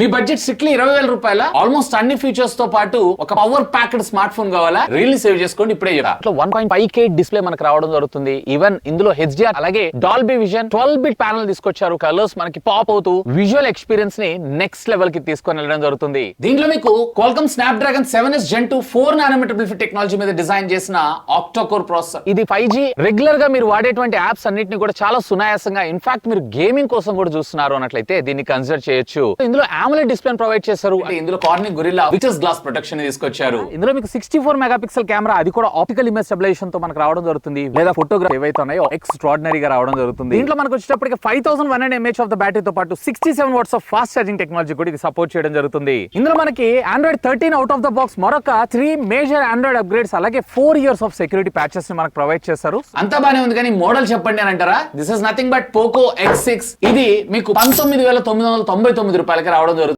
మీ budget strictly ఇరవై వేల రూపాయల? ఆల్మోస్ట్ అన్ని ఫీచర్స్తో పాటు ఒక పవర్ ప్యాక్డ్ స్మార్ట్ ఫోన్ కావాలా? రీల్ సేవ్ చేసుకోండి ఇప్పుడే one point five K display మనకు రావడం జరుగుతుంది. ఈవెన్ ఇందులో హెచ్డిఆర్ అలాగే Dolby vision twelve bit panel తీసుకొచ్చారు. కలర్స్ మనకి పాప్ అవుతూ విజువల్ ఎక్స్పీరియన్స్ని నెక్స్ట్ లెవెల్కి తీసుకొని వెళ్ళడం జరుగుతుంది. దీంట్లో మీకు Qualcomm Snapdragon seven S gen two four nanometer technology మీద డిజైన్ చేసిన ఆక్టోకోర్ ప్రాసెసర్ ఇది ఫైవ్ జీ రెగ్యులర్గా మీరు వాడేటువంటి యాప్స్ అన్నిటిని కూడా చాలా సునాయాసంగా ఇన్ఫాక్ట్ మీరు గేమింగ్ కోసం కూడా చూస్తున్నారు అన్నట్లయితే దీన్ని కన్సిడర్ చేయొచ్చు. ఇందులో AMOLED డిస్ప్లే ప్రొవైడ్ చేశారు. ఇందులో కార్నింగ్ గొరిల్లా విచర్స్ గ్లాస్ ప్రొటెక్షన్ తీసుకొచ్చారు. ఇందులో మీకు sixty four megapixel camera అది కూడా ఆప్టికల్ ఇమేజ్ స్టెబిలైజేషన్తో మనకు రావడం జరుగుతుంది. లేదా ఫోటోగ్రాఫ్ ఏవైతే ఉన్నాయో ఎక్స్ట్రాడినరీ గా రావడం జరుగుతుంది. దీంట్లో మనకు వచ్చేటప్పటికి five thousand one hundred mAh of the battery తో పాటు sixty seven watts of fast charging technology కూడా ఇది సపోర్ట్ చేయడం జరుగుతుంది. ఇందులో మనకి Android thirteen out of the box మరొక త్రీ మేజర్ ఆండ్రాయిడ్ అప్గ్రేడ్స్ అలాగే ఫోర్ ఇయర్స్ ఆఫ్ సెక్యూరిటీ ప్యాచెస్ని మనకు ప్రొవైడ్ చేస్తారు అంతా బానే ఉంది కానీ మోడల్ చెప్పండి అని అంటారా? This is nothing but Poco X six ఇది మీకు పంతొమ్మిది వేల తొమ్మిది వందల తొంభై తొమ్మిది రూపాయలకి రావడం